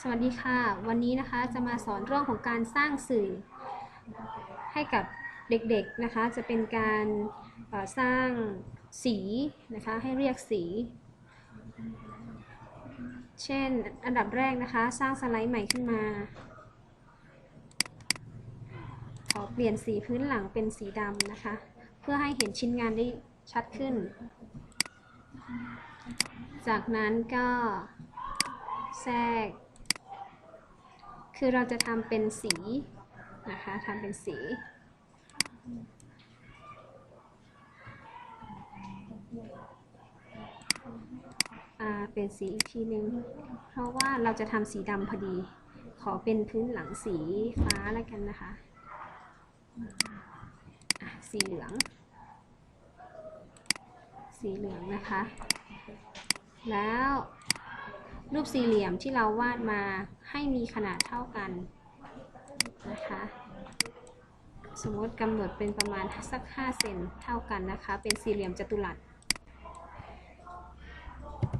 สวัสดีค่ะ วันนี้นะคะจะมาสอนเรื่องของการสร้างสื่อให้กับเด็กๆนะคะ จะเป็นการสร้างสีนะคะให้เรียกสี เช่นอันดับแรกนะคะ สร้างสไลด์ใหม่ขึ้นมา ขอเปลี่ยนสีพื้นหลังเป็นสีดำนะคะ เพื่อให้เห็นชิ้นงานได้ชัดขึ้น จากนั้นก็แทรก คือเราจะทำเป็นสีนะคะทำเป็นสีอ่าเป็นสีอีกทีนึงเพราะว่าเราจะทำสีดำพอดี ขอเป็นพื้นหลังสีฟ้าแล้วกันนะคะะสีเหลือง สีเหลืองนะคะ แล้ว รูปสี่เหลี่ยมที่เราวาดมาให้มีขนาดเท่ากันนะคะสมมติกำหนดเป็นประมาณสัก 5 เซนเท่ากันนะคะ เป็นสี่เหลี่ยมจัตุรัส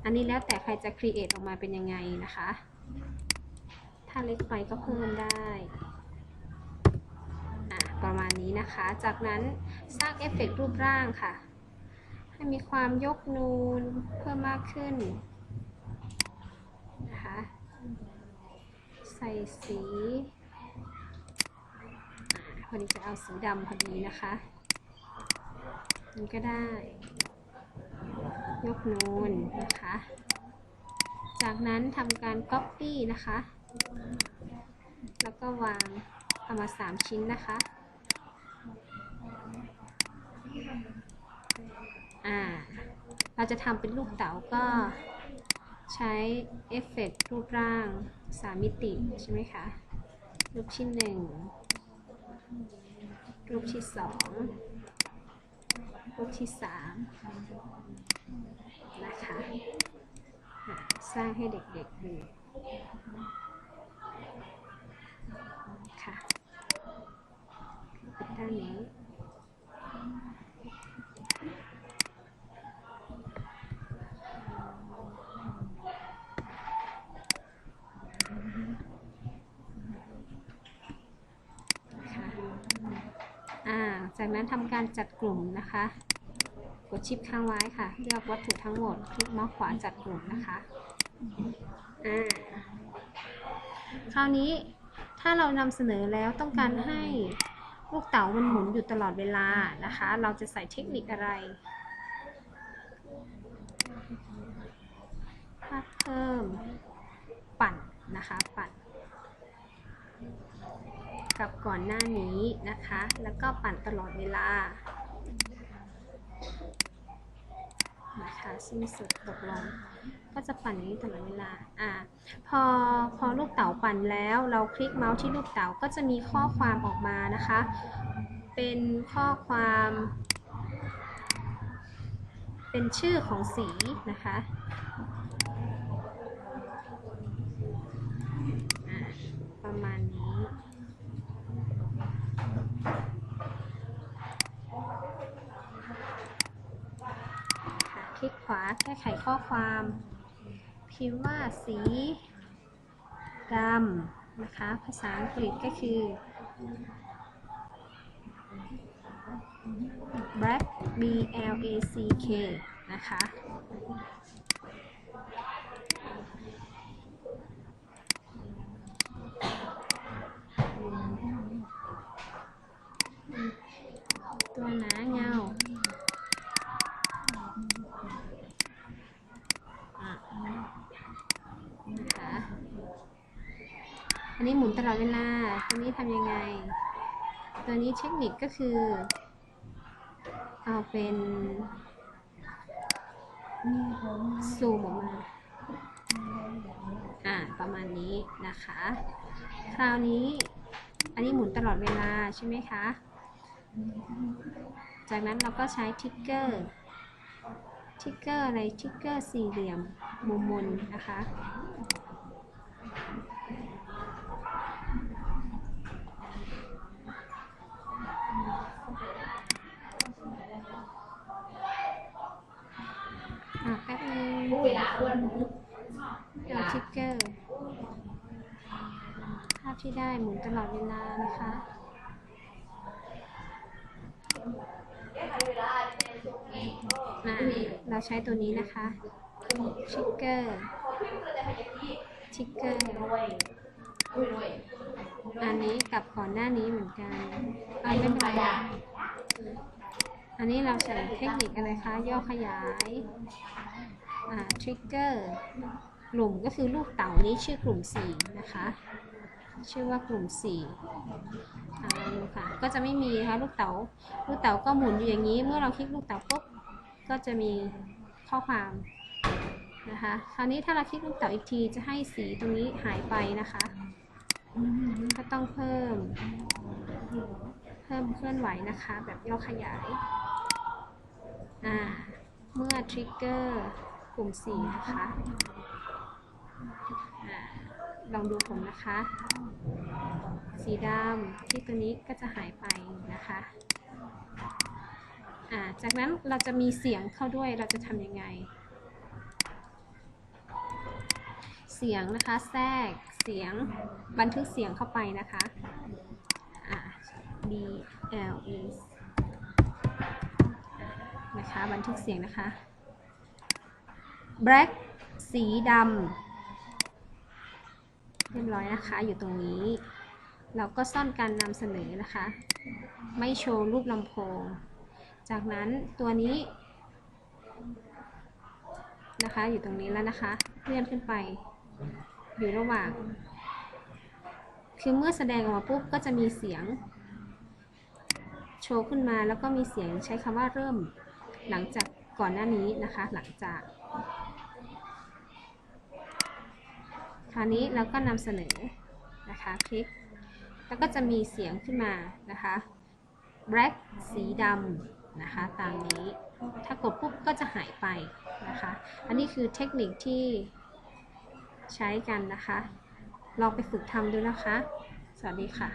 อันนี้แล้วแต่ใครจะครีเอทออกมาเป็นยังไงนะคะ ถ้าเล็กไปก็เพิ่มได้อะประมาณนี้นะคะ จากนั้นสร้างเอฟเฟกตรูปร่างค่ะ ให้มีความยกนูนเพิ่มมากขึ้นนะคะ ใส่สีพอดีจะเอาสีดำพอดีนะคะมันก็ได้ ยกนูนนะคะ จากนั้นทำการ Copy นะคะ แล้วก็วางเอามา3ชิ้นนะคะ อ่า เราจะทำเป็นลูกเต๋าก็ ใช้เอฟเฟกตรูปร่าง3มิติใช่ไหมคะ รูปที่1รูปที่2รูปที่3นะคะอะสร้างให้เด็กๆดูค่ะเป็นด้านนี้ ค่ะอ่า จากนั้นทำการจัดกลุ่มนะคะ กดชิปค้างไว้ค่ะ เลือกวัตถุทั้งหมด คลิกเมาส์ขวาจัดกลุ่มนะคะอ่าคราวนี้ถ้าเรานำเสนอแล้วต้องการให้ลูกเต๋ามันหมุนอยู่ตลอดเวลานะคะ เราจะใส่เทคนิคอะไรภาพเพิ่ม ปั่นนะคะ ปั่น กับก่อนหน้านี้นะคะ แล้วก็ปั่นตลอดเวลานะคะสิ้นสุดตกลง ก็จะปั่นอย่างนี้ตลอดเวลาอ่าพอพอลูกเต๋าปั่นแล้ว เราคลิกเมาส์ที่ลูกเต๋าก็จะมีข้อความออกมานะคะ เป็นข้อความ เป็นชื่อของสีนะคะประมาณนี้ ค่ะค ลิกขวาแก้ไขข้อความ พิมพ์ว่าสีดำนะคะ ภาษาอังกฤษก็คือ black b l a c k นะคะ ตัวหนาเงา อะนะคะอั นนี้หมุนตลอดเวลา ตัวนี้ทำยังไง ตัวนี้เทคนิคก็คือ เอาเป็นซูมออกมา อ่า ประมาณนี้นะคะ คราวนี้ อันนี้หมุนตลอดเวลาใช่ไหมคะ จากนั้นเราก็ใช้ทิกเกอร์ ทิกเกอร์อะไร ทิกเกอร์สี่เหลี่ยมมุมมนนะคะ เวลาวทิกเกอร์ ภาพที่ได้หมุนตลอดเวลานะคะอ่าเราใช้ตัวนี้นะคะชิกเกอร์ชิกเกอร์อันนี้กับก่อนหน้านี้เหมือนกันอ่าไม่เป็นไรอันนี้เราใช้เทคนิคอะไรคะ ย่อขยาย ทริกเกอร์กลุ่มก็คือลูกเต๋านี้ชื่อกลุ่ม 4 นะคะ ชื่อว่ากลุ่ม4อ่าดูค่ะก็จะไม่มีนะคะลูกเต๋าลูกเต๋าก็หมุนอยู่อย่างนี้ เมื่อเราคลิกลูกเต๋าปุ๊บก็จะมีข้อความนะคะ คราวนี้ถ้าเราคลิกลูกเต๋าอีกทีจะให้สีตรงนี้หายไปนะคะ ก็ต้องเพิ่ม เพิ่มเคลื่อนไหวนะคะ แบบย่อขยาย อ่า เมื่อทริกเกอร์ กลุ่ม4นะคะลองดูผมนะคะ สีดำที่ตัวนี้ก็จะหายไปนะคะาจากนั้นเราจะมีเสียงเข้าด้วยเราจะทำยังไง เสียงนะคะแทรกเสียงบันทึกเสียงเข้าไปนะคะอ่า B L E นะคะ บันทึกเสียงนะคะ black สีดำเรียบร้อยนะคะ อยู่ตรงนี้ เราก็ซ่อนการนำเสนอนะคะ ไม่โชว์รูปลำโพง จากนั้นตัวนี้นะคะ อยู่ตรงนี้แล้วนะคะเลื่อนขึ้นไป อยู่ระหว่าง คือเมื่อแสดงออกมาปุ๊บก็จะมีเสียง โชว์ขึ้นมาแล้วก็มีเสียงใช้คำว่าเริ่ม หลังจากก่อนหน้านี้นะคะ หลังจาก คราวนี้เราก็นำเสนอนะคะคลิก แล้วก็จะมีเสียงขึ้นมานะคะ black สีดำนะคะตามนี้ถ้ากดปุ๊บก็จะหายไปนะคะ อันนี้คือเทคนิคที่ใช้กันนะคะ ลองไปฝึกทำดูนะคะ สวัสดีค่ะ